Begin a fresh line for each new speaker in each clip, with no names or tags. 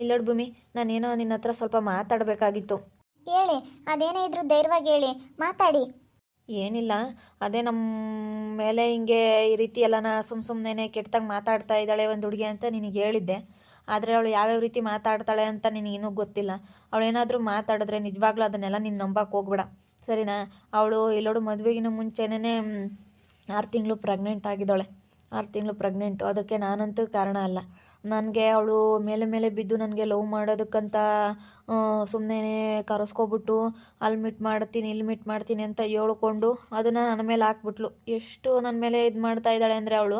ಇಲ್ಲೋಡ್ ಭೂಮಿ ನಾನೇನೋ ನಿನ್ನ ಹತ್ರ ಸ್ವಲ್ಪ ಮಾತಾಡಬೇಕಾಗಿತ್ತು.
ಹೇಳಿ ಅದೇನೇ ಇದ್ರು ಧೈರ್ಯವಾಗಿ ಹೇಳಿ ಮಾತಾಡಿ.
ಏನಿಲ್ಲ ಅದೇ ನಮ್ಮ ಮೇಲೆ ಹಿಂಗೆ ಈ ರೀತಿ ಎಲ್ಲನ ಸುಮ್ಮ ಸುಮ್ಮನೆ ಕೆಟ್ಟದಾಗ ಮಾತಾಡ್ತಾ ಇದ್ದಾಳೆ ಒಂದು ಹುಡುಗಿ ಅಂತ ನಿನಗೆ ಹೇಳಿದ್ದೆ. ಆದರೆ ಅವಳು ಯಾವ್ಯಾವ ರೀತಿ ಮಾತಾಡ್ತಾಳೆ ಅಂತ ನಿನಗಿನ್ನೂ ಗೊತ್ತಿಲ್ಲ. ಅವಳು ಏನಾದರೂ ಮಾತಾಡಿದ್ರೆ ನಿಜವಾಗ್ಲೂ ಅದನ್ನೆಲ್ಲ ನೀನು ನಂಬಕ್ಕೆ ಹೋಗ್ಬೇಡ. ಸರಿನಾ? ಅವಳು ಎಲ್ಲೋಡು ಮದುವೆಗಿನ ಮುಂಚೆನೇ ಆರು ತಿಂಗಳು ಪ್ರೆಗ್ನೆಂಟ್ ಆಗಿದ್ದಾಳೆ. ಆರು ತಿಂಗಳು ಪ್ರೆಗ್ನೆಂಟು ಅದಕ್ಕೆ ನಾನಂತೂ ಕಾರಣ ಅಲ್ಲ. ನನಗೆ ಅವಳು ಮೇಲೆ ಮೇಲೆ ಬಿದ್ದು ನನಗೆ ಲವ್ ಮಾಡೋದಕ್ಕಂತ ಸುಮ್ಮನೆ ಕರೆಸ್ಕೊಬಿಟ್ಟು ಅಲ್ಲಿ ಮೀಟ್ ಮಾಡ್ತೀನಿ ಇಲ್ಲಿ ಮೀಟ್ ಮಾಡ್ತೀನಿ ಅಂತ ಹೇಳ್ಕೊಂಡು ಅದನ್ನು ನನ್ನ ಮೇಲೆ ಹಾಕ್ಬಿಟ್ಲು. ಎಷ್ಟು ನನ್ನ ಮೇಲೆ ಇದು ಮಾಡ್ತಾ ಇದ್ದಾಳೆ ಅಂದರೆ ಅವಳು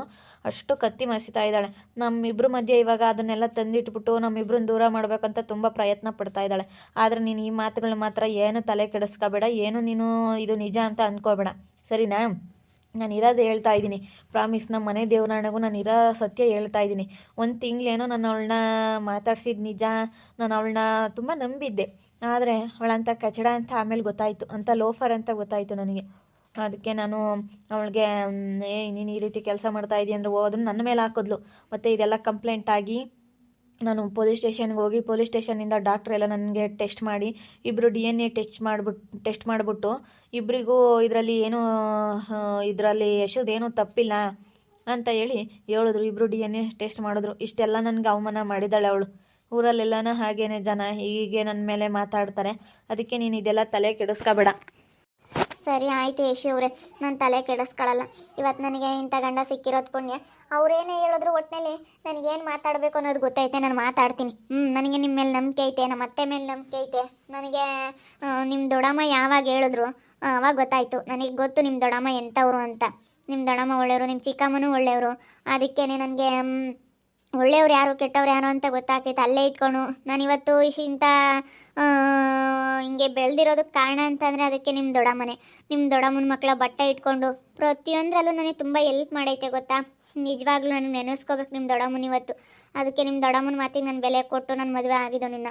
ಅಷ್ಟು ಕತ್ತಿ ಮಸಿತಾ ಇದ್ದಾಳೆ. ನಮ್ಮಿಬ್ಬರ ಮಧ್ಯೆ ಇವಾಗ ಅದನ್ನೆಲ್ಲ ತಂದಿಟ್ಬಿಟ್ಟು ನಮ್ಮಿಬ್ಬರನ್ನ ದೂರ ಮಾಡಬೇಕಂತ ತುಂಬ ಪ್ರಯತ್ನ ಪಡ್ತಾ ಇದ್ದಾಳೆ. ಆದರೆ ನೀನು ಈ ಮಾತುಗಳನ್ನ ಮಾತ್ರ ಏನು ತಲೆ ಕೆಡಿಸ್ಕೋಬೇಡ, ಏನು ನೀನು ಇದು ನಿಜ ಅಂತ ಅಂದ್ಕೋಬೇಡ ಸರಿನಾ? ನಾನು ಇರೋದು ಹೇಳ್ತಾ ಇದ್ದೀನಿ. ಪ್ರಾಮಿಸ್ ನಮ್ಮ ಮನೆ ದೇವ್ರಾಣಗೂ ನಾನು ಇರೋ ಸತ್ಯ ಹೇಳ್ತಾ ಇದ್ದೀನಿ. ಒಂದು ತಿಂಗಳೇನೋ ನಾನು ಅವಳನ್ನ ಮಾತಾಡ್ಸಿದ್ದು ನಿಜ, ನಾನು ಅವಳನ್ನ ತುಂಬ ನಂಬಿದ್ದೆ. ಆದರೆ ಅವಳಂತ ಕಚಡ ಅಂತ ಆಮೇಲೆ ಗೊತ್ತಾಯಿತು, ಅಂತ ಲೋಫರ್ ಅಂತ ಗೊತ್ತಾಯಿತು ನನಗೆ. ಅದಕ್ಕೆ ನಾನು ಅವಳಿಗೆ ಏ, ನೀನು ಈ ರೀತಿ ಕೆಲಸ ಮಾಡ್ತಾ ಇದೀಯ? ಅಂದರೆ ಹೋದ್ರು ನನ್ನ ಮೇಲೆ ಹಾಕಿದ್ಲು. ಮತ್ತು ಇದೆಲ್ಲ ಕಂಪ್ಲೇಂಟ್ ಆಗಿ ನಾನು ಪೊಲೀಸ್ ಸ್ಟೇಷನ್ಗೆ ಹೋಗಿ ಪೊಲೀಸ್ ಸ್ಟೇಷನಿಂದ ಡಾಕ್ಟ್ರ್ ಎಲ್ಲ ನನಗೆ ಟೆಸ್ಟ್ ಮಾಡಿ ಇಬ್ಬರು ಡಿ ಎನ್ ಎ ಟೆಸ್ಟ್ ಮಾಡ್ಬಿಟ್ಟು ಟೆಸ್ಟ್ ಮಾಡಿಬಿಟ್ಟು ಇಬ್ಬರಿಗೂ ಇದರಲ್ಲಿ ಏನೂ ಇದರಲ್ಲಿ ಯಶೋದೇನೂ ತಪ್ಪಿಲ್ಲ ಅಂತ ಹೇಳಿ ಹೇಳಿದ್ರು. ಇಬ್ಬರು ಡಿ ಎನ್ ಎ ಟೆಸ್ಟ್ ಮಾಡಿದ್ರು. ಇಷ್ಟೆಲ್ಲ ನನಗೆ ಅವಮಾನ ಮಾಡಿದ್ದಾಳೆ ಅವಳು. ಊರಲ್ಲೆಲ್ಲನೂ ಹಾಗೇನೆ ಜನ, ಹೀಗೆ ನನ್ನ ಮೇಲೆ ಮಾತಾಡ್ತಾರೆ. ಅದಕ್ಕೆ ನೀನು ಇದೆಲ್ಲ ತಲೆ ಕೆಡಿಸ್ಕೋಬೇಡ.
ಸರಿ, ಆಯಿತು ಯಶಿ ಅವರೇ. ನಾನು ತಲೆ ಕೆಡಿಸ್ಕೊಳ್ಳಲ್ಲ ಇವತ್ತು ನನಗೆ ಇಂಥ ಗಂಡ ಸಿಕ್ಕಿರೋದು ಪುಣ್ಯ. ಅವ್ರೇನೇ ಹೇಳಿದ್ರು ಒಟ್ಟಿನಲ್ಲಿ ನನಗೇನು ಮಾತಾಡಬೇಕು ಅನ್ನೋದು ಗೊತ್ತೈತೆ, ನಾನು ಮಾತಾಡ್ತೀನಿ. ಹ್ಞೂ ನನಗೆ ನಿಮ್ಮ ಮೇಲೆ ನಂಬಿಕೆ ಐತೆ ನಮ್ಮ ಅತ್ತೆ ಮೇಲೆ ನಂಬಿಕೆ ಐತೆ. ನನಗೆ ನಿಮ್ಮ ದೊಡ್ಡಮ್ಮ ಯಾವಾಗ ಹೇಳಿದ್ರು ಅವಾಗ ಗೊತ್ತಾಯಿತು. ನನಗೆ ಗೊತ್ತು ನಿಮ್ಮ ದೊಡ್ಡಮ್ಮ ಎಂಥವ್ರು ಅಂತ. ನಿಮ್ಮ ದೊಡ್ಡಮ್ಮ ಒಳ್ಳೆಯವರು ನಿಮ್ಮ ಚಿಕ್ಕಮ್ಮನೂ ಒಳ್ಳೆಯವರು. ಅದಕ್ಕೇ ನನಗೆ ಒಳ್ಳೆಯವ್ರು ಯಾರು ಕೆಟ್ಟವ್ರು ಯಾರು ಅಂತ ಗೊತ್ತಾಗ್ತೈತೆ ಅಲ್ಲೇ ಇಟ್ಕೊಂಡು ನಾನಿವತ್ತು ಇಂಥ ಆ, ಹಿಂಗೆ ಬೆಳೆದಿರೋದಕ್ಕೆ ಕಾರಣ ಅಂತಂದರೆ ಅದಕ್ಕೆ ನಿಮ್ಮ ದೊಡ್ಡಮ್ಮನೆ. ನಿಮ್ಮ ದೊಡ್ಡಮ್ಮನ ಮಕ್ಕಳ ಬಟ್ಟೆ ಇಟ್ಕೊಂಡು ಪ್ರತಿಯೊಂದರಲ್ಲೂ ನನಗೆ ತುಂಬ ಎಲ್ಪ್ ಮಾಡೈತೆ ಗೊತ್ತಾ? ನಿಜವಾಗ್ಲೂ ನನಗೆ ನೆನೆಸ್ಕೋಬೇಕು ನಿಮ್ಮ ದೊಡ್ಡಮ್ಮನ ಇವತ್ತು ಅದಕ್ಕೆ ನಿಮ್ಮ ದೊಡ್ಡಮ್ಮನ ಮಾತಿಗೆ ನಾನು ಬೆಲೆ ಕೊಟ್ಟು ನನ್ನ ಮದುವೆ ಆಗಿದ್ದು ನಿನ್ನ.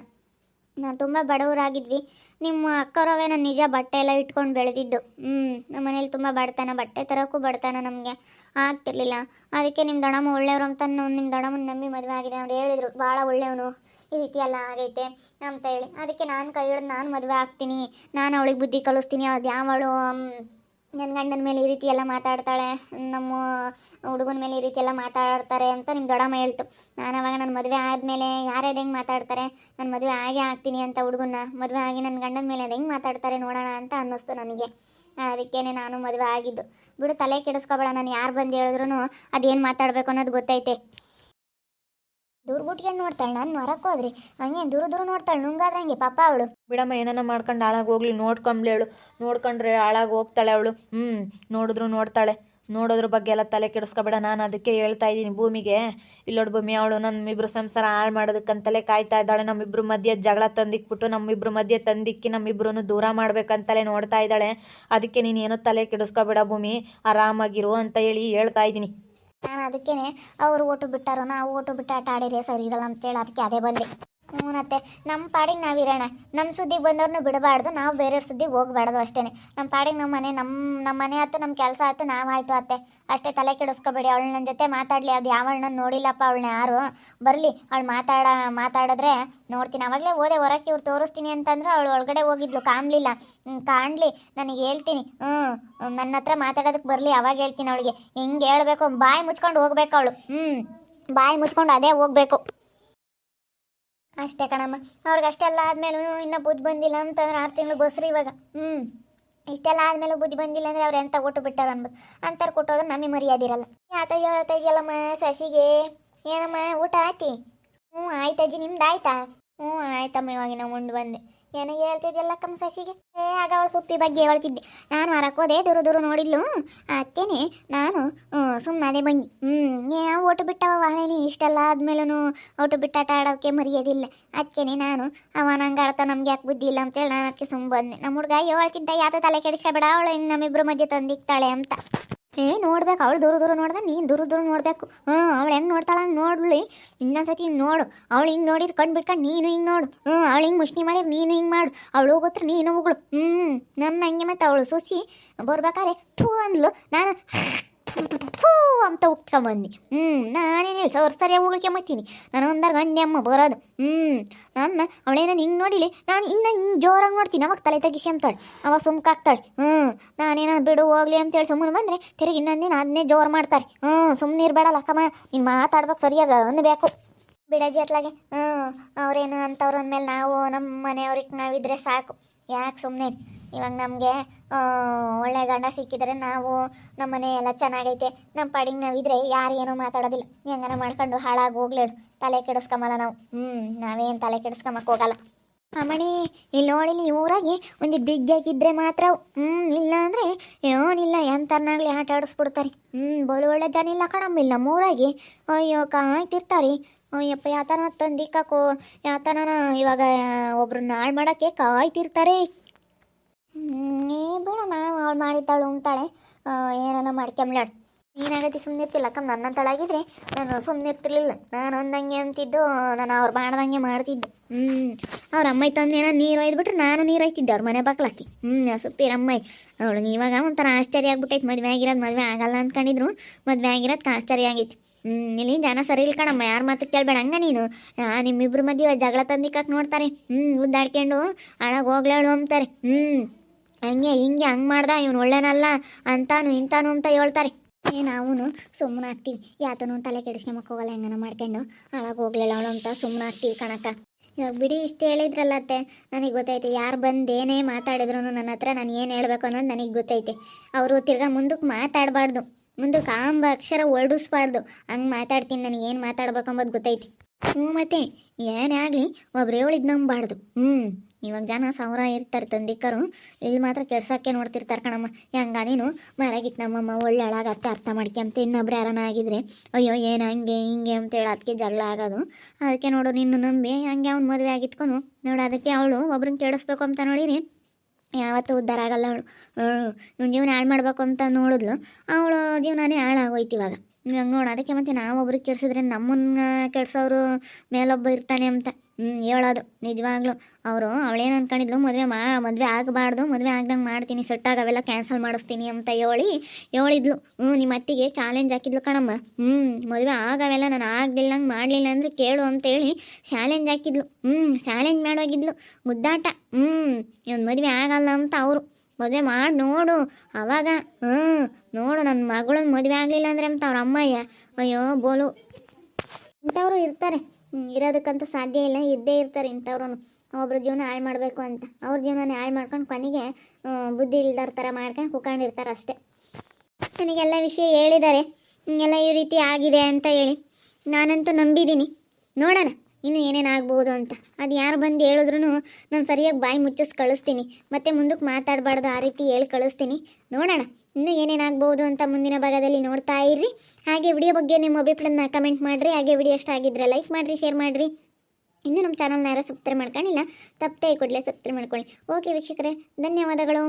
ನಾನು ತುಂಬ ಬಡವರಾಗಿದ್ವಿ. ನಿಮ್ಮ ಅಕ್ಕರವೇ ನಾನು ನಿಜ ಬಟ್ಟೆ ಎಲ್ಲ ಇಟ್ಕೊಂಡು ಬೆಳೆದಿದ್ದು. ಹ್ಞೂ ನಮ್ಮ ಮನೇಲಿ ತುಂಬ ಬಡತನ, ಬಟ್ಟೆ ತರೋಕ್ಕೂ ಬಡತನ ನಮಗೆ. ಆಗ್ತಿರ್ಲಿಲ್ಲ. ಅದಕ್ಕೆ ನಿಮ್ಮ ದಣಮ ಒಳ್ಳೆಯವರು ಅಂತ ನಿಮ್ಮ ದೊಡ್ಡಮ್ಮನ ನಂಬಿ ಮದುವೆ ಆಗಿದೆ ಅವ್ರು ಹೇಳಿದರು. ಭಾಳ ಒಳ್ಳೆಯವನು. ಈ ರೀತಿ ಎಲ್ಲ ಆಗೈತೆ ಅಂತ ಹೇಳಿ. ಅದಕ್ಕೆ ನಾನು ಕೈ ಹಿಡಿದು ನಾನು ಮದುವೆ ಆಗ್ತೀನಿ. ನಾನು ಅವಳಿಗೆ ಬುದ್ಧಿ ಕಲಿಸ್ತೀನಿ. ಅದು ಯಾವಳು ನನ್ನ ಗಂಡನ ಮೇಲೆ ಈ ರೀತಿ ಎಲ್ಲ ಮಾತಾಡ್ತಾಳೆ, ನಮ್ಮ ಹುಡುಗನ ಮೇಲೆ ಈ ರೀತಿ ಎಲ್ಲ ಮಾತಾಡ್ತಾರೆ ಅಂತ ನಿಮ್ಮ ದೊಡ್ಡಮ್ಮ ಹೇಳ್ತು. ನಾನು ಅವಾಗ ನನ್ನ ಮದುವೆ ಆದಮೇಲೆ ಯಾರ್ಯಾರು ಹೆಂಗೆ ಮಾತಾಡ್ತಾರೆ ನನ್ನ ಮದುವೆ ಆಗೇ ಆಗ್ತೀನಿ ಅಂತ ಹುಡುಗನ ಮದುವೆ ಆಗಿ ನನ್ನ ಗಂಡನ ಮೇಲೆ ಅದು ಹೆಂಗೆ ಮಾತಾಡ್ತಾರೆ ನೋಡೋಣ ಅಂತ ಅನ್ನಿಸ್ತು ನನಗೆ. ಅದಕ್ಕೇ ನಾನು ಮದುವೆ ಆಗಿದ್ದು. ಬಿಡು, ತಲೆ ಕೆಡಿಸ್ಕೊಬೇಡ, ನಾನು ಯಾರು ಬಂದು ಹೇಳಿದ್ರು ಅದೇನು ಮಾತಾಡಬೇಕು ಅನ್ನೋದು ಗೊತ್ತೈತೆ. ದೂರ ಬುಟ್ಕೊಂಡು ನೋಡ್ತಾಳೆ? ನಾನು ಹೊರಕ್ಕೆ ಹೋದ್ರಿ. ಹಂಗೆ ದೂರ ದೂರ ನೋಡ್ತಾಳೆ. ನುಂಗಾದ್ರೆ ಹಂಗೆ ಪಾಪ ಅವಳು.
ಬಿಡಮ್ಮ ಏನನ್ನ ಮಾಡ್ಕೊಂಡು ಹಾಳಾಗಿ ಹೋಗ್ಲಿ. ನೋಡ್ಕೊಂಬ್ಲಿ ಅವಳು. ನೋಡ್ಕೊಂಡ್ರೆ ಹಾಳಾಗಿ ಹೋಗ್ತಾಳೆ ಅವಳು. ಹ್ಞೂ ನೋಡಿದ್ರು ನೋಡ್ತಾಳೆ. ನೋಡೋದ್ರ ಬಗ್ಗೆ ಎಲ್ಲ ತಲೆ ಕೆಡಿಸ್ಕೊಬೇಡ. ನಾನು ಅದಕ್ಕೆ ಹೇಳ್ತಾ ಇದ್ದೀನಿ ಭೂಮಿಗೆ. ಇಲ್ಲೋಡು ಭೂಮಿ, ಅವಳು ನಮ್ಮಿಬ್ರು ಸಂಸಾರ ಹಾಳು ಮಾಡೋದಕ್ಕಂತಲೇ ಕಾಯ್ತಾ ಇದ್ದಾಳೆ. ನಮ್ಮಿಬ್ರು ಮಧ್ಯೆ ಜಗಳ ತಂದಿಕ್ಬಿಟ್ಟು, ನಮ್ಮಿಬ್ರು ಮಧ್ಯೆ ತಂದಿಕ್ಕಿ ನಮ್ಮಿಬ್ರು ದೂರ ಮಾಡ್ಬೇಕಂತಲೇ ನೋಡ್ತಾ ಇದ್ದಾಳೆ. ಅದಕ್ಕೆ ನೀನು ಏನೋ ತಲೆ ಕೆಡಿಸ್ಕೊಬೇಡ ಭೂಮಿ. ಆರಾಮಾಗಿರು ಅಂತ ಹೇಳಿ ಹೇಳ್ತಾ ಇದ್ದೀನಿ.
ನಾನು ಅದಕ್ಕೇನೆ, ಅವರು ಓಟು ಬಿಟ್ಟಾರೋ, ನಾವು ಓಟು ಬಿಟ್ಟು ಆಟ ಆಡಿದ್ರೆ ಸರಿ ಇರಲ್ಲ ಅಂತೇಳಿ, ಅದಕ್ಕೆ ಅದೇ ಬಂದೆ ಹ್ಞೂನತ್ತೆ ನಮ್ಮ ಪಾಡಿಗೆ ನಾವು ಇರೋಣ. ನಮ್ಮ ಸುದ್ದಿಗೆ ಬಂದವ್ರನ್ನ ಬಿಡಬಾರ್ದು, ನಾವು ಬೇರೆಯವ್ರ ಸುದ್ದಿಗೆ ಹೋಗ್ಬಾರ್ದು ಅಷ್ಟೇ ನಮ್ಮ ಪಾಡಿಗೆ ನಮ್ಮ ಮನೆ ನಮ್ಮ ನಮ್ಮ ಮನೆ ಆಯ್ತು ನಮ್ಮ ಕೆಲಸ ಆಯ್ತು ನಾವು ಆಯಿತು ಅತ್ತೆ. ಅಷ್ಟೇ ತಲೆ ಕೆಡಿಸ್ಕೋಬೇಡಿ, ಅವಳು ನನ್ನ ಜೊತೆ ಮಾತಾಡಲಿ. ಅದು ಯಾವಳನ್ನ ನೋಡಿಲ್ಲಪ್ಪ ಅವಳನ್ನ ಯಾರು? ಬರಲಿ, ಅವಳು ಮಾತಾಡ, ಮಾತಾಡಿದ್ರೆ ನೋಡ್ತೀನಿ. ಅವಾಗಲೇ ಓದೆ ಹೊರಕ್ಕೆ ಇವ್ರು ತೋರಿಸ್ತೀನಿ ಅಂತಂದ್ರೆ ಅವಳು ಒಳಗಡೆ ಹೋಗಿದ್ಲು, ಕಾಣಲಿಲ್ಲ. ಕಾಣಲಿ, ನನಗೆ ಹೇಳ್ತೀನಿ. ಹ್ಞೂ ನನ್ನ ಹತ್ರ ಮಾತಾಡೋದಕ್ಕೆ ಬರಲಿ, ಅವಾಗ ಹೇಳ್ತೀನಿ ಅವಳಿಗೆ. ಹೆಂಗೆ ಹೇಳಬೇಕು, ಬಾಯಿ ಮುಚ್ಕೊಂಡು ಹೋಗ್ಬೇಕು ಅವಳು. ಹ್ಞೂ ಬಾಯಿ ಮುಚ್ಕೊಂಡು ಅದೇ ಹೋಗ್ಬೇಕು. ಅಷ್ಟೇ ಕಣಮ್ಮ. ಅವ್ರಿಗೆ ಅಷ್ಟೆಲ್ಲ ಆದ್ಮೇಲೆ ಇನ್ನೂ ಬುದ್ಧಿ ಬಂದಿಲ್ಲ ಅಂತಂದ್ರೆ ಆರು ತಿಂಗಳು ಬಸ್ರಿ ಇವಾಗ. ಹ್ಞೂ ಇಷ್ಟೆಲ್ಲ ಆದ್ಮೇಲೆ ಬುದ್ಧಿ ಬಂದಿಲ್ಲ ಅಂದ್ರೆ ಅವ್ರು ಎಂತ ಕೊಟ್ಟು ಬಿಟ್ಟಾರ ಅನ್ಬೋದು. ಅಂತಾರೆ ಕೊಟ್ಟೋದ್ರೆ ನಮಗೆ ಮರ್ಯಾದಿರಲ್ಲ ಆತ ಹೇಳ್ತಾ ಇದೆಯಲ್ಲಮ್ಮ ಸಸಿಗೆ. ಏನಮ್ಮ, ಊಟ ಆಯ್ತಿ? ಹ್ಞೂ ಆಯ್ತಜ್ಜಿ ನಿಮ್ದು ಆಯ್ತಾ? ಹ್ಞೂ ಆಯ್ತಮ್ಮ, ಇವಾಗ ನಾವು ಉಂಡು ಬಂದೆ. ಏನೋ ಹೇಳ್ತಿದ್ದೆಲ್ಲ ಕಮ್ಮ ಸಸಿಗೆ? ಏ, ಆಗ ಅವಳು ಸುಪ್ಪಿ ಬಗ್ಗೆ ಹೇಳ್ತಿದ್ದೆ. ನಾನು ಹೊರಕೋದೆ ದೂರು ದೂರ ನೋಡಿದ್ಲು. ಅದಕ್ಕೇನೆ ನಾನು ಸುಮ್ಮನೆ ಅದೇ ಬಂದು ಹ್ಞೂ ಓಟು ಬಿಟ್ಟವ ವಾಹನಿ ಇಷ್ಟೆಲ್ಲ ಆದ್ಮೇಲೂ ಓಟು ಬಿಟ್ಟಾಟ ಆಡೋಕೆ ಮರೆಯೋದಿಲ್ಲ. ಅದಕ್ಕೇನೆ ನಾನು, ಅವ ನಂಗೆ ನಮ್ಗೆ ಯಾಕೆ ಬುದ್ಧಿ ಇಲ್ಲ ಅಂತೇಳಿ ನಾನು ಅದಕ್ಕೆ ಸುಮ್ಮ ಬಂದೆ ನಮ್ಮ ಹುಡುಗ ಹೇಳ್ತಿದ್ದ, ಯಾತ ತಲೆ ಕೆಡಿಸ್ಕೊಬೇಡ, ಅವಳು ಹಿಂಗೆ ನಮ್ಮಿಬ್ರು ಮಧ್ಯೆ ತಂದಿಕ್ತಾಳೆ ಅಂತ. ಏ, ನೋಡ್ಬೇಕು. ಅವಳು ದೂರ ದೂರ ನೋಡ್ದೆ, ನೀನು ದೂರ ದೂರ ನೋಡಬೇಕು. ಹ್ಞೂ, ಅವಳು ಹೆಂಗೆ ನೋಡ್ತಾಳೆ ನೋಡ್ಲಿ. ಇನ್ನೊಂದ್ಸತಿ ಹಿಂಗೆ ನೋಡು. ಅವಳು ಹಿಂಗೆ ನೋಡಿರ್ ಕಣ್ಣು ಬಿಟ್ಕೊಂಡು ನೀನು ಹಿಂಗೆ ನೋಡು. ಹ್ಞೂ, ಅವಳು ಹಿಂಗೆ ಮುಷ್ಣಿ ಮಾಡಿ ನೀನು ಹಿಂಗೆ ಮಾಡು. ಅವಳು ಹೋಗೋತ್ರ ನೀನು ಉಗುಳು ಹ್ಞೂ, ನನ್ನ ಹಂಗೆ ಮತ್ತೆ ಅವಳು ಸುಸಿ ಬರ್ಬೇಕಾರೆ ಥೂ ಅಂದ್ಲು. ನಾನು ಹೂ, ಅಂತ ಉಟ್ಕೊಂಬಂದು ಹ್ಞೂ ನಾನೇನಿಲ್ಲ ಸರ್ ಸರಿಯಾಗಿ ಉಳ್ಕೊಂಬತ್ತೀನಿ ನಾನು ಒಂದಾರ ಗಂದೆ ಅಮ್ಮ ಬರೋದು. ಹ್ಞೂ ನನ್ನ ಅವಳೇನ ಹಿಂಗೆ ನೋಡಿಲಿ? ನಾನು ಇನ್ನ ಹಿಂಗೆ ಜೋರಾಗಿ ನೋಡ್ತೀನಿ. ಅವಾಗ ತಲೆ ತೆಗಿಸಿ ಅಂತಾಳೆ ಅವಾಗ ಸುಮ್ಕಾಗ್ತಾಳೆ. ಹ್ಞೂ ನಾನೇನ ಬಿಡು, ಹೋಗ್ಲಿ ಅಂತೇಳಿ ಸುಮ್ಮನೆ ಬಂದರೆ ತಿರುಗಿ ಇನ್ನೊಂದಿನ ಅದನ್ನೇ ಜೋರು ಮಾಡ್ತಾರೆ. ಹ್ಞೂ ಸುಮ್ಮನೆ ಇರಬೇಡಲ್ಲ, ಅಕ್ಕಮ್ಮ. ನೀನು ಮಾತಾಡ್ಬೇಕು ಸರಿಯಾಗ ಅನ್ಬೇಕು ಬಿಡಜಿ ಅತ್ಲಾಗೆ. ಹ್ಞೂ ಅವ್ರೇನು ಅಂತವ್ರು ಅಂದಮೇಲೆ ನಾವು ನಮ್ಮ ಮನೆಯವ್ರಿಗೆ ನಾವಿದ್ರೆ ಸಾಕು. ಯಾಕೆ ಸುಮ್ಮನೆ ಇವಾಗ ನಮಗೆ ಒಳ್ಳೆ ಗಂಡ ಸಿಕ್ಕಿದ್ರೆ ನಾವು ನಮ್ಮ ಮನೆ ಎಲ್ಲ ಚೆನ್ನಾಗೈತೆ. ನಮ್ಮ ಪಾಡಿಗೆ ನಾವಿದ್ರೆ ಯಾರು ಏನೂ ಮಾತಾಡೋದಿಲ್ಲ. ಹೆಂಗನ ಮಾಡ್ಕೊಂಡು ಹಾಳಾಗಿ ಹೋಗ್ಲೇಡು. ತಲೆ ಕೆಡಿಸ್ಕೊಂಬಲ್ಲ ನಾವು. ಹ್ಞೂ ನಾವೇನು ತಲೆ ಕೆಡಿಸ್ಕೊಂಬಕ್ಕೆ ಹೋಗಲ್ಲ. ಅಮ್ಮಣಿ ಇಲ್ಲಿ ನೋಡಿಲಿ ಊರಾಗಿ ಒಂದು ಬಿಗ್ಗಾಗಿದ್ದರೆ ಮಾತ್ರ ಹ್ಞೂ ಇಲ್ಲ ಅಂದರೆ ಏನಿಲ್ಲ ಎಂತರ್ನಾಗ್ಲಿ ಆಟ ಆಡಿಸ್ಬಿಡ್ತಾರೆ. ಹ್ಞೂ ಬೋಲು ಒಳ್ಳೆ ಜನ ಇಲ್ಲ ಕಣಮ್ಮ ಇಲ್ಲ ಊರಾಗಿ. ಅಯ್ಯೋ, ಕಾಯ್ತಿರ್ತಾರೆ. ಅಯ್ಯಪ್ಪ, ಯಾತನ ತಂದಿಕ್ಕೋ ಯಾತನ ಇವಾಗ ಒಬ್ರನ್ನ ಹಾಳು ಮಾಡೋಕ್ಕೆ ಕಾಯ್ತಿರ್ತಾರೆ. ಏ ಬೇಡ ನಾವು ಅವಳು ಮಾಡಿದ್ದಾಳು ಅಂತಾಳೆ. ಏನೋ ಮಾಡ್ಕೊಂಬ್ಲಾಡ್ ಏನಾಗತ್ತೆ ಸುಮ್ಮನೆ ಇರ್ತಿಲ್ಲ. ಅಕ್ಕ, ನನ್ನಂತಳಾಗಿದ್ರೆ ನಾನು ಸುಮ್ಮನೆ ಇರ್ತಿರ್ಲಿಲ್ಲ. ನಾನು ಅಂದಂಗೆ ಅಂತಿದ್ದು, ನಾನು ಅವ್ರು ಮಾಡ್ದಂಗೆ ಮಾಡ್ತಿದ್ದೆ. ಹ್ಞೂ ಅವ್ರ ಅಮ್ಮಾಯಿ ತಂದೇನ ನೀರು ಒಯ್ದ್ಬಿಟ್ರೆ ನಾನು ನೀರು ಒಯ್ತಿದ್ದೆ ಅವ್ರ ಮನೆ ಬಾಕ್ಲಾಕಿ ಹ್ಞೂ ಸುಪ್ಪೀರ ಅಮ್ಮಾಯಿ ಅವಳು ಇವಾಗ ಒಂಥರ ಆಶ್ಚರ್ಯ ಆಗ್ಬಿಟ್ಟೈತೆ. ಮದುವೆ ಆಗಿರೋದು ಮದುವೆ ಆಗಲ್ಲ ಅಂದ್ಕೊಂಡಿದ್ರು ಮದುವೆ ಆಗಿರೋದು ಆಶ್ಚರ್ಯ ಆಗೈತಿ. ಹ್ಞೂ ಇಲ್ಲಿ ಜನ ಸರಿ ಇಲ್ಲ ಕಣಮ್ಮ. ಯಾರ ಮಾತು ಕೇಳಬೇಡ. ಹಂಗ ನೀನು. ನಿಮ್ಮಿಬ್ರ ಮದುವೆ ಜಗಳ ತಂದಿಕ್ಕಕ್ಕೆ ನೋಡ್ತಾರೆ. ಹ್ಞೂ ಉದ್ದಾಡ್ಕೊಂಡು ಹಣಗೆ ಹೋಗ್ಲಾಳು ಅಂತಾರೆ. ಹ್ಞೂ ಹಂಗೆ ಹಿಂಗೆ ಹಂಗೆ ಮಾಡ್ದ, ಇವನು ಒಳ್ಳೆನಲ್ಲ ಅಂತಾನು ಇಂತಾನು ಅಂತ ಹೇಳ್ತಾರೆ. ಏ ನಾವು ಸುಮ್ಮನೆ ಆಗ್ತೀವಿ. ಯಾತನು ತಲೆ ಕೆಡಿಸ್ಕೊಂಬಕ್ಕೆ ಹೋಗಲ್ಲ, ಹೆಂಗನ ಮಾಡ್ಕೊಂಡು ಹಾಳಾಗಿ ಹೋಗ್ಲಿಲ್ಲ ಅವನು ಅಂತ ಸುಮ್ಮನೆ ಆಗ್ತೀವಿ ಕಣಕ್ಕ. ಇವಾಗ ಬಿಡಿ ಇಷ್ಟು ಹೇಳಿದ್ರಲ್ಲ ಅತ್ತೆ. ನನಗೆ ಗೊತ್ತೈತೆ, ಯಾರು ಬಂದು ಏನೇ ಮಾತಾಡಿದ್ರು ನನ್ನ ಹತ್ರ ನಾನು ಏನು ಹೇಳಬೇಕು ಅನ್ನೋದು ನನಗೆ ಗೊತ್ತೈತೆ. ಅವರು ತಿರ್ಗಾ ಮುಂದಕ್ಕೆ ಮಾತಾಡಬಾರ್ದು. ಮುಂದಕ್ಕೆ ಆಂಬ ಅಕ್ಷರ ಹೊರಡಿಸ್ಬಾರ್ದು ಹಂಗೆ ಮಾತಾಡ್ತೀನಿ, ನನಗೆ ಏನು ಮಾತಾಡ್ಬೇಕು ಅಂಬೋದು ಗೊತ್ತೈತಿ. ಹ್ಞೂ ಮತ್ತೆ ಏನೇ ಆಗಲಿ, ಒಬ್ರು ಹೇಳಿದ್ ನಂಬಬಾರ್ದು. ಹ್ಞೂ ಇವಾಗ ಜನ ಸಾವಿರ ಇರ್ತಾರೆ ತಂದಿಕ್ಕರು, ಇಲ್ಲಿ ಮಾತ್ರ ಕೆಡ್ಸೋಕ್ಕೆ ನೋಡ್ತಿರ್ತಾರೆ ಕಣಮ್ಮ. ಹೆಂಗ ನೀನು ಮರಗಿತ್ ನಮ್ಮಮ್ಮ ಒಳ್ಳೊಳಗತ್ತೆ ಅರ್ಥ ಮಾಡ್ಕೊಂತ ಇನ್ನೊಬ್ರು ಯಾರನ ಆಗಿದ್ರೆ, ಅಯ್ಯೋ, ಏನು ಹಂಗೆ, ಹಿಂಗೆ ಅಂತೇಳಿ ಅದಕ್ಕೆ ಜಗಳ ಆಗೋದು. ಅದಕ್ಕೆ ನೋಡು, ನಿನ್ನ ನಂಬಿ ಹಂಗೆ ಅವ್ನು ಮದುವೆ ಆಗಿತ್ಕೊನು. ನೋಡು, ಅದಕ್ಕೆ ಅವಳು ಒಬ್ರನ್ನ ಕೆಡಿಸ್ಬೇಕು ಅಂತ ನೋಡಿರಿ. ಯಾವತ್ತೂ ಉದ್ಧಾರ ಆಗಲ್ಲ ಅವಳು. ಹ್ಞೂ ಜೀವನ ಹಾಳು ಮಾಡ್ಬೇಕು ಅಂತ ನೋಡಿದ್ಲು. ಅವಳು ಜೀವನನೇ ಹಾಳಾಗೋಯ್ತು ಇವಾಗ. ಇವಾಗ ನೋಡು, ಅದಕ್ಕೆ ಮತ್ತೆ ನಾವು ಒಬ್ರಿಗೆ ಕೆಡ್ಸಿದ್ರೆ ನಮ್ಮನ್ನ ಕೆಡ್ಸೋರು ಮೇಲೊಬ್ಬ ಇರ್ತಾನೆ ಅಂತ. ಹೇಳೋದು. ನಿಜವಾಗ್ಲೂ. ಅವರು, ಅವಳೇನು ಅನ್ಕೊಂಡಿದ್ಲು, ಮದುವೆ ಮಾ, ಮದುವೆ ಆಗಬಾರ್ದು, ಮದುವೆ ಆಗ್ದಂಗೆ ಮಾಡ್ತೀನಿ ಸೆಟ್ ಆಗವೆಲ್ಲ ಕ್ಯಾನ್ಸಲ್ ಮಾಡಿಸ್ತೀನಿ ಅಂತ ಹೇಳಿ, ಹೇಳಿದ್ಲು. ಹ್ಞೂ ನಿಮ್ಮ ಅತ್ತಿಗೆ ಚಾಲೆಂಜ್ ಹಾಕಿದ್ಲು ಕಣಮ್ಮ. ಹ್ಞೂ ಮದುವೆ ಆಗವೆಲ್ಲ ನಾನು ಆಗಲಿಲ್ಲಂಗೆ ಮಾಡಲಿಲ್ಲ ಅಂದರೆ ಕೇಳು ಅಂತೇಳಿ ಚಾಲೆಂಜ್ ಹಾಕಿದ್ಲು. ಹ್ಞೂ ಚಾಲೆಂಜ್ ಮಾಡೋಗಿದ್ಲು. ಮುದ್ದಾಟ. ಹ್ಞೂ ಇವನು ಮದುವೆ ಆಗಲ್ಲ ಅಂತ ಅವರು. ಮದುವೆ ಮಾಡಿ, ನೋಡು. ಅವಾಗ ಹ್ಞೂ ನೋಡು ನನ್ನ ಮಗಳನ್ನ ಮದುವೆ ಆಗಲಿಲ್ಲ ಅಂದರೆ ಅಂತ ಅವ್ರ ಅಮ್ಮಯ್ಯ. ಅಯ್ಯೋ, ಬೋಲು. ಅಂಥವ್ರು ಇರ್ತಾರೆ. ಇರೋದಕ್ಕಂತೂ ಸಾಧ್ಯ ಇಲ್ಲ. ಇದ್ದೇ ಇರ್ತಾರೆ ಇಂಥವ್ರು ಒಬ್ಬರ ಜೀವನ ಹಾಳು ಮಾಡಬೇಕು ಅಂತ. ಅವ್ರ ಜೀವನನೇ ಹಾಳು ಮಾಡ್ಕೊಂಡು ಕೊನೆಗೆ ಬುದ್ಧಿ ಇಲ್ದವ್ರ ಥರ ಮಾಡ್ಕೊಂಡು ಕುತ್ಕೊಂಡಿರ್ತಾರೆ ಅಷ್ಟೇ. ನನಗೆಲ್ಲ ವಿಷಯ ಹೇಳಿದ್ದಾರೆ. ಎಲ್ಲ ಈ ರೀತಿ ಆಗಿದೆ ಅಂತ ಹೇಳಿ ನಾನಂತೂ ನಂಬಿದ್ದೀನಿ. ನೋಡೋಣ. ಇನ್ನು ಏನೇನು ಆಗ್ಬೋದು ಅಂತ. ಅದು ಯಾರು ಬಂದು ಹೇಳಿದ್ರು ನಾನು ಸರಿಯಾಗಿ ಬಾಯಿ ಮುಚ್ಚಿಸ್ ಕಳಿಸ್ತೀನಿ. ಮತ್ತೆ ಮುಂದಕ್ಕೆ ಮಾತಾಡಬಾರ್ದು ಆ ರೀತಿ ಹೇಳಿ ಕಳಿಸ್ತೀನಿ. ನೋಡೋಣ, ಇನ್ನೂ ಏನೇನಾಗ್ಬೋದು ಅಂತ ಮುಂದಿನ ಭಾಗದಲ್ಲಿ ನೋಡ್ತಾ ಇರ್ರಿ. ಹಾಗೆ ವಿಡಿಯೋ ಬಗ್ಗೆ ನಿಮ್ಮ ಅಭಿಪ್ರಾಯನ ಕಮೆಂಟ್ ಮಾಡಿರಿ. ಹಾಗೆ ವಿಡಿಯೋ ಇಷ್ಟ ಆಗಿದ್ರೆ ಲೈಕ್ ಮಾಡಿರಿ, ಶೇರ್ ಮಾಡಿರಿ. ಇನ್ನೂ ನಮ್ಮ ಚಾನಲ್ನ ಯಾರು ಸಬ್ಸ್ಕ್ರೈಬ್ ಮಾಡ್ಕೊಂಡಿಲ್ಲ ತಪ್ಪೇ ಕೂಡಲೇ ಸಬ್ಸ್ಕ್ರೈಬ್ ಮಾಡ್ಕೊಳ್ಳಿ. ಓಕೆ ವೀಕ್ಷಕರೇ, ಧನ್ಯವಾದಗಳು.